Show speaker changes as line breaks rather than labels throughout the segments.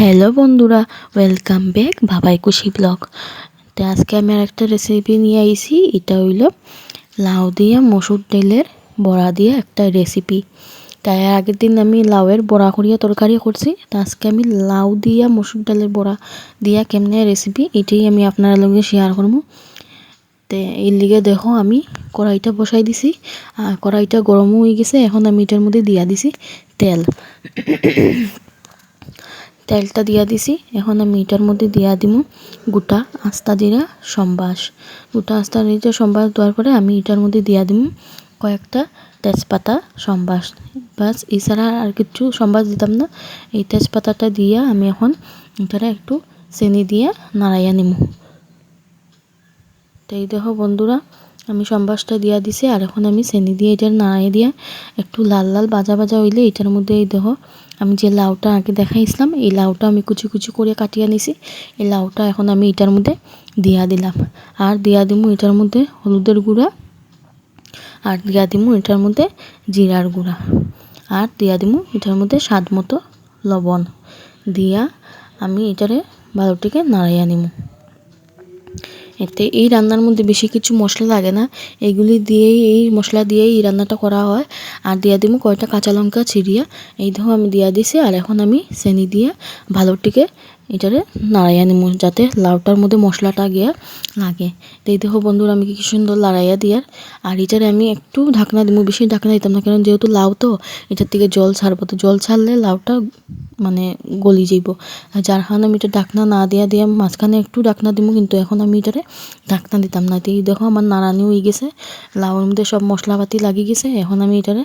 Hello বন্ধুরা welcome back ভাবাই কুশি ব্লগ তো আজকে আমি আর একটা রেসিপি নিয়ে আইছি, এটা হইল লাউ দিয়া মসুর ডালের বড়া দিয়ে একটা রেসিপি তাই আগের দিন আমি লাউয়ের বড়া করিয়া তরকারি করছি, তো আজকে আমি লাউ দিয়া মসুর ডালের বড়া দিয়া কেমনে রেসিপি এটাই আমি আপনার লগে শেয়ার করব। তে এর লিগে দেখো আমি কড়াইটা বসাই দিছি আর কড়াইটা গরমও হয়ে গেছে, এখন আমি এটার মধ্যে দিয়া দিছি তেল। তেলটা দিয়া দিছি। এখন আমি এটার মধ্যে দিয়া দিমু গোটা আস্তা জিরা সম্বাস। গোটা আস্তা জিরা সম্বাস দেওয়ার পরে আমি এটার মধ্যে দিয়া দিমু কয়েকটা তেজপাতা সম্বাস। বাস এছাড়া আর কিছু সম্বাস দিতাম না। এই তেজপাতাটা দিয়া আমি এখন এটারে একটু চেনি দিয়ে নাড়াইয়া নিমু। তো এই দেখো বন্ধুরা আমি সম্বাসটা দিয়া দিছি, আর এখন আমি চেনি দিয়ে এটা নাড়াই দিয়া একটু লাল লাল বাজা বাজা হইলে এটার মধ্যে এই দেখো, আমি যে লাউটা আগে দেখাইছিলাম, এই লাউটা আমি কুচি কুচি করে কাটিয়ে নিছি, এই লাউটা এখন আমি এটার মধ্যে দিয়া দিলাম। আর দিয়া দিমু এটার মধ্যে হলুদের গুঁড়া, আর দিয়া দিমু এটার মধ্যে জিরার গুঁড়া, আর দিয়া দিমু এটার মধ্যে স্বাদ মতো লবণ, দিয়া আমি এটারে ভালোটিকে নাড়াইয়া নিমু। এতে এই রান্নার মধ্যে বেশি কিছু মশলা লাগে না। এইগুলি দিয়েই, এই মশলা দিয়েই এই রান্নাটা করা হয়। আর দিয়া দিব কয়টা কাঁচা লঙ্কা ছিঁড়িয়া এই দেখো আমি দিয়া দিছি, আর এখন আমি চেনি দিয়ে ভালোটিকে এটারে নাড়াইয়া নিমু, যাতে লাউটার মধ্যে মশলাটা গিয়া লাগে। তো এই দেখো বন্ধুরা, আমি কি সুন্দর লাড়াইয়া দিয়ার। আর এটারে আমি একটু ঢাকনা দিব বেশি ঢাকনা দিতাম না, কারণ যেহেতু লাউ তো, এটার থেকে জল ছাড়বো। তো জল ছাড়লে লাউটা মানে গলি যাইব। যার কারণে আমি এটা ডাকনা না দিয়া দিয়া মাঝখানে একটু ডাকনা দিব কিন্তু এখন আমি এটারে ডাকনা দিতাম না। এই দেখো আমার নাড়ানি হয়ে গেছে লাউর মধ্যে সব মশলাপাতি লাগি গেছে। এখন আমি এটারে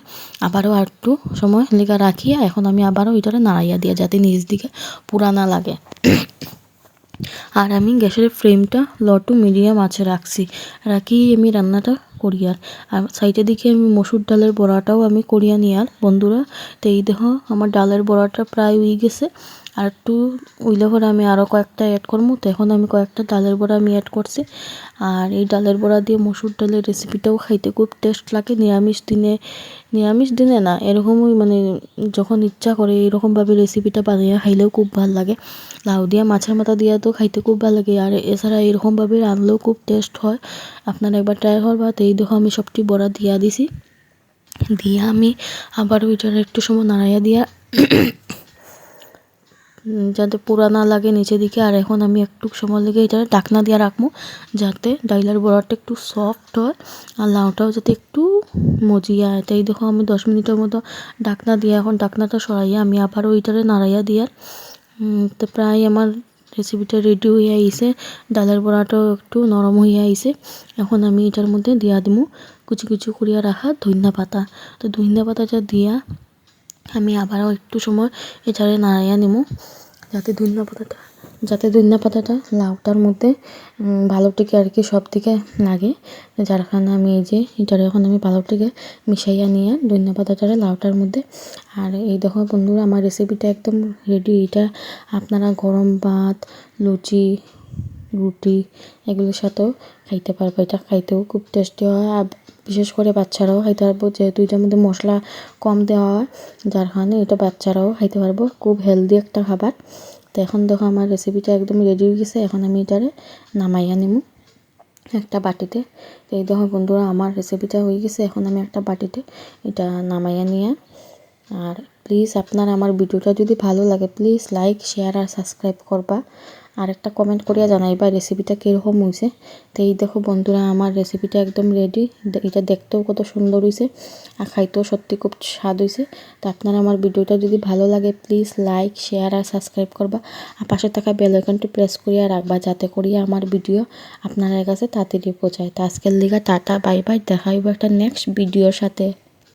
আবারও আর একটু সময় লেগা রাখিয়া এখন আমি আবারও এটারে নাড়াইয়া দিয়া, যাতে নিজ দিকে পুরা না লাগে। আর আমি গ্যাসের ফ্লেমটা লো টু মিডিয়াম আছে রাখছি। রাখি আমি রান্নাটা করি আর আর সাইডের দিকে আমি মসুর ডালের বড়াটাও আমি করিয়া নিয়ার বন্ধুরা, তো এই দেখো, আমার ডালের বড়াটা প্রায় উই গেছে। আর একটু উইলে পরে আমি আরও কয়েকটা অ্যাড করব তো এখন আমি কয়েকটা ডালের বড়া আমি অ্যাড করছি। আর এই ডালের বড়া দিয়ে মসুর ডালের রেসিপিটাও খাইতে খুব টেস্ট লাগে। নিরামিষ দিনে নিরামিষ দিনে না, এরকমই মানে যখন ইচ্ছা করে এরকমভাবে রেসিপিটা বানিয়ে খাইলেও খুব ভালো লাগে। লাউ দিয়া, মাছের মাথা দিয়া তো খাইতে খুব ভালো লাগে। আর এছাড়া এরকমভাবে রাঁধলেও খুব টেস্ট হয়। আপনারা একবার ট্রাই করবা। তো এই দেখো আমি সবটি বড়া দিয়া দিছি। দিয়া আমি আবার ওইটার একটু সময় নাড়াইয়া দিয়া যাতে পুরা না লাগে নিচে দিকে। আর এখন আমি একটু সময় লেগে এটা ডাকনা দিয়ে রাখব, যাতে ডাইলার বড়াটা একটু সফট হয় আর লাউটাও যাতে একটু মজিয়া তাই দেখো আমি দশ মিনিটের মতো ডাকনা দিয়ে, এখন ডাকনাটা সরাইয়া আমি আবারও ওইটারে নাড়াইয়া দিয়ে তো প্রায় আমার রেসিপিটা রেডি হয়ে আইছে। ডালের বড়াটাও একটু নরম হয়ে আইসে এখন আমি এটার মধ্যে দিয়া দিমু কুচি কুচি করিয়া রাখা ধইন্যা পাতা। তো ধইন্যা পাতাটা দিয়া আমি আবারও একটু সময় এছাড়া নাড়াইয়া নিমু, যাতে ধইন্যা পাতাটা যাতে ধনিয়া পাতাটা লাউটার মধ্যে ভালো থেকে আর কি সব থেকে লাগে। যার কারণে আমি এই যে এটারে এখন আমি ভালো থেকে মিশাইয়া নিয়ে ধনিয়া পাতাটারে লাউটার মধ্যে। আর এই দেখো বন্ধুরা, আমার রেসিপিটা একদম রেডি এটা আপনারা গরম ভাত, লুচি, রুটি এগুলোর সাথেও খাইতে পারব। এটা খাইতেও খুব টেস্টি হয়। আর বিশেষ করে বাচ্চারাও খাইতে পারব, যেহেতু এটার মধ্যে মশলা কম দেওয়া হয়, যার কারণে এটা বাচ্চারাও খাইতে পারব। খুব হেলদি একটা খাবার। তো এখন দেখো আমার রেসিপিটা একদম রেডি হয়ে গেছে। এখন আমি এটারে নামাইয়া নিমু একটা বাটিতে। তো এই দেখো বন্ধুরা, আমার রেসিপিটা হয়ে গেছে। এখন আমি একটা বাটিতে এটা নামাইয়া নিয়ে আর প্লিজ আপনার আমার ভিডিওটা যদি ভালো লাগে প্লিজ লাইক শেয়ার আর সাবস্ক্রাইব করবা। আর একটা কমেন্ট করিয়া জানাইবা রেসিপিটা কীরকম হয়েছে তো এই দেখো বন্ধুরা, আমার রেসিপিটা একদম রেডি এটা দেখতেও কত সুন্দর হয়েছে আর খাইতেও সত্যি খুব স্বাদ হয়েছে তো আপনারা আমার ভিডিওটা যদি ভালো লাগে প্লিজ লাইক শেয়ার আর সাবস্ক্রাইব করবা। আর পাশে থাকা বেল আইকনটি প্রেস করিয়া রাখবা, যাতে করিয়া আমার ভিডিও আপনাদের কাছে তাড়াতাড়ি পৌঁছায়। তো আজকের লিগা টাটা, বাই বাই, দেখা হইব একটা নেক্সট ভিডিওর সাথে।